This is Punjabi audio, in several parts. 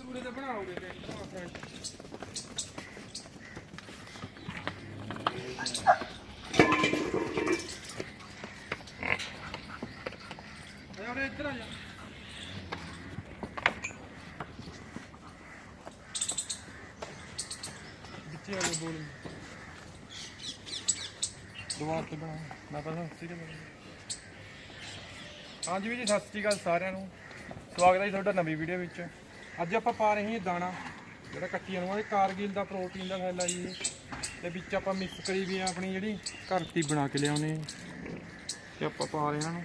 ਸੂਰੇ ਤੇ ਬਣਾਓਗੇ ਟੈਂਟ ਫਰੰਟ ਯਾਰ ਇੱਧਰ ਆ ਜਾ। ਕਿੱਥੇ ਆ ਗਿਆ ਦੁਬਾਰਾ ਤੇ ਬਣਾ। ਮੈਂ ਪਹਿਲਾਂ ਹੱਸੀ ਤੇ ਹਾਂਜੀ ਵੀ ਜੀ ਸਤਿ ਸ਼੍ਰੀ ਅਕਾਲ ਸਾਰਿਆਂ ਨੂੰ। ਸਵਾਗਤ ਹੈ ਜੀ ਤੁਹਾਡਾ ਨਵੀਂ ਵੀਡੀਓ ਵਿੱਚ। ਅੱਜ ਆਪਾਂ ਪਾ ਰਹੇ ਹਾਂ ਦਾਣਾ, ਜਿਹੜਾ ਕੱਟੀਆਂ ਨੂੰ ਇਹ ਕਾਰਗਿਲ ਦਾ ਪ੍ਰੋਟੀਨ ਦਾ ਫੈਲਾ ਜੀ ਇਹ। ਤੇ ਵਿੱਚ ਆਪਾਂ ਮਿਕਸ ਕਰੀ ਵੀ ਆਪਣੀ ਜਿਹੜੀ ਘਰ ਦੀ ਬਣਾ ਕੇ ਲਿਆਉਨੇ ਤੇ ਆਪਾਂ ਪਾ ਰਹੇ ਹਾਂ ਨੂੰ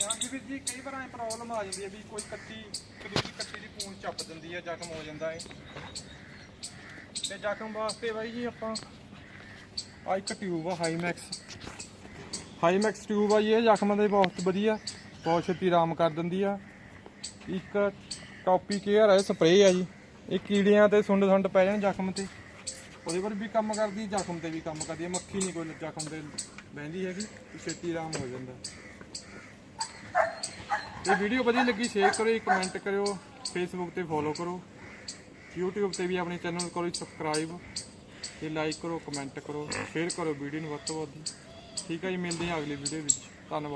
ਯਾਰ ਵੀਰ ਜੀ, ਕਈ ਵਾਰ ਐ ਪ੍ਰੋਬਲਮ ਆ ਜਾਂਦੀ ਹੈ ਵੀ ਕੋਈ ਕੱਟੀ ਇੱਕ ਕੱਟੀ ਦੀ ਪੂੰਛ ਚੱਪ ਦਿੰਦੀ ਹੈ, ਜ਼ਖਮ ਹੋ ਜਾਂਦਾ ਹੈ। ਤੇ ਜ਼ਖਮ ਵਾਸਤੇ ਬਾਈ ਜੀ ਆਪਾਂ ਆ ਇੱਕ ਟਿਊਬ ਆ ਹਾਈਮੈਕਸ ਹਾਈਮੈਕਸ ਟਿਊਬ ਆ ਇਹ ਜ਼ਖਮਾਂ ਦੇ ਬਹੁਤ ਵਧੀਆ, ਬਹੁਤ ਛੇਤੀ ਆਰਾਮ ਕਰ ਦਿੰਦੀ ਆ। ਇੱਕ ਟੌਪੀ ਕੇਅਰ ਹੈ ਸਪਰੇਅ ਆ ਜੀ। ਇਹ ਕੀੜਿਆਂ ਤੇ ਸੁੰਡ ਸੁੰਡ ਪੈ ਜਾਣ ਜ਼ਖਮ ਤੇ। ਉਹਦੇ ਪਰ ਵੀ ਕੰਮ ਕਰਦੀ, ਜ਼ਖਮ ਤੇ ਵੀ ਕੰਮ ਕਰਦੀ ਹੈ। ਮੱਖੀ ਨਹੀਂ ਕੋਈ ਜ਼ਖਮ ਤੇ ਬਹਿੰਦੀ ਹੈਗੀ ਛੇਤੀ ਆਰਾਮ ਹੋ ਜਾਂਦਾ। ਇਹ ਵੀਡੀਓ ਵਧੀਆ ਲੱਗੀ ਸ਼ੇਅਰ ਕਰੋ ਕਮੈਂਟ ਕਰਿਓ ਫੇਸਬੁੱਕ ਤੇ ਫੋਲੋ ਕਰੋ। YouTube ਤੇ ਵੀ ਆਪਣੇ ਚੈਨਲ ਕਰੋ ਸਬਸਕ੍ਰਾਈਬ ਤੇ ਲਾਈਕ ਕਰੋ ਕਮੈਂਟ ਕਰੋ ਸ਼ੇਅਰ ਕਰੋ ਵੀਡੀਓ ਨੂੰ ਵੱਧ ਤੋਂ ਵੱਧ। ਠੀਕ ਹੈ ਜੀ, ਮਿਲਦੇ ਹਾਂ ਅਗਲੀ ਵੀਡੀਓ ਵਿੱਚ। ਧੰਨਵਾਦ।